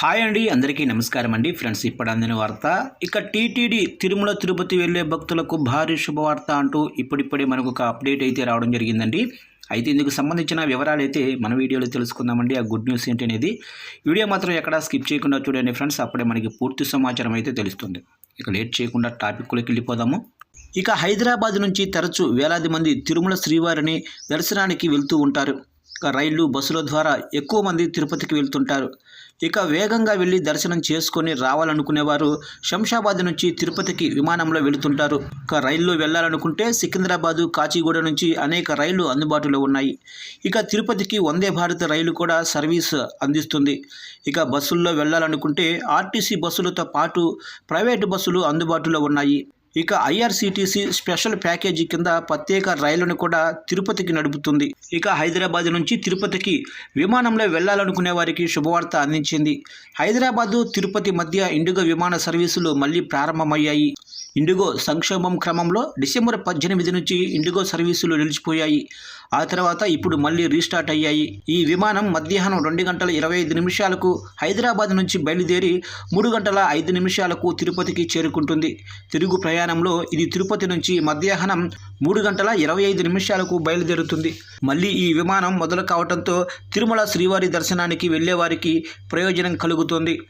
Hi అండి అందరికీ నమస్కారం అండి. ఫ్రెండ్స్ ఇప్పుడు అందిన వార్త ఇక టీటీడీ తిరుమల తిరుపతి వెళ్ళే భక్తులకు భారీ శుభవార్త అంటూ ఇప్పుడిప్పుడే మనకు ఒక అప్డేట్ అయితే రావడం జరిగిందండి. అయితే ఇందుకు సంబంధించిన వివరాలు అయితే మన వీడియోలో తెలుసుకుందామండి. ఆ గుడ్ న్యూస్ ఏంటి అనేది వీడియో మాత్రం ఎక్కడా స్కిప్ చేయకుండా చూడండి ఫ్రెండ్స్. అప్పుడే మనకి పూర్తి సమాచారం అయితే తెలుస్తుంది. ఇక లేట్ చేయకుండా టాపిక్లోకి వెళ్ళిపోదాము. ఇక హైదరాబాద్ నుంచి తరచూ వేలాది మంది తిరుమల శ్రీవారిని దర్శనానికి వెళ్తూ ఉంటారు. రైళ్ళు బస్సుల ద్వారా ఎక్కువ మంది తిరుపతికి వెళ్తుంటారు. ఇక వేగంగా వెళ్ళి దర్శనం చేసుకొని రావాలనుకునేవారు శంషాబాద్ నుంచి తిరుపతికి విమానంలో వెళుతుంటారు. ఇక రైల్లో వెళ్ళాలనుకుంటే సికింద్రాబాదు కాచిగూడ నుంచి అనేక రైళ్ళు అందుబాటులో ఉన్నాయి. ఇక తిరుపతికి వందే భారత్ రైలు కూడా సర్వీస్ అందిస్తుంది. ఇక బస్సుల్లో వెళ్ళాలనుకుంటే ఆర్టీసీ బస్సులతో పాటు ప్రైవేటు బస్సులు అందుబాటులో ఉన్నాయి. ఇక ఐఆర్సీటీసీ స్పెషల్ ప్యాకేజీ కింద ప్రత్యేక రైళ్ళను కూడా తిరుపతికి నడుపుతుంది. ఇక హైదరాబాద్ నుంచి తిరుపతికి విమానంలో వెళ్ళాలనుకునే వారికి శుభవార్త అందించింది. హైదరాబాదు తిరుపతి మధ్య ఇండిగో విమాన సర్వీసులు మళ్ళీ ప్రారంభమయ్యాయి. ఇండిగో సంక్షోభం క్రమంలో డిసెంబర్ పద్దెనిమిది నుంచి ఇండిగో సర్వీసులు నిలిచిపోయాయి. ఆ తర్వాత ఇప్పుడు మళ్ళీ రీస్టార్ట్ అయ్యాయి. ఈ విమానం మధ్యాహ్నం రెండు గంటల ఇరవై ఐదు నిమిషాలకు హైదరాబాద్ నుంచి బయలుదేరి మూడు గంటల ఐదు నిమిషాలకు తిరుపతికి చేరుకుంటుంది. తిరుగు ప్రయాణంలో ఇది తిరుపతి నుంచి మధ్యాహ్నం మూడు గంటల ఇరవై ఐదు నిమిషాలకు బయలుదేరుతుంది. మళ్ళీ ఈ విమానం మొదలు కావడంతో తిరుమల శ్రీవారి దర్శనానికి వెళ్ళేవారికి ప్రయోజనం కలుగుతుంది.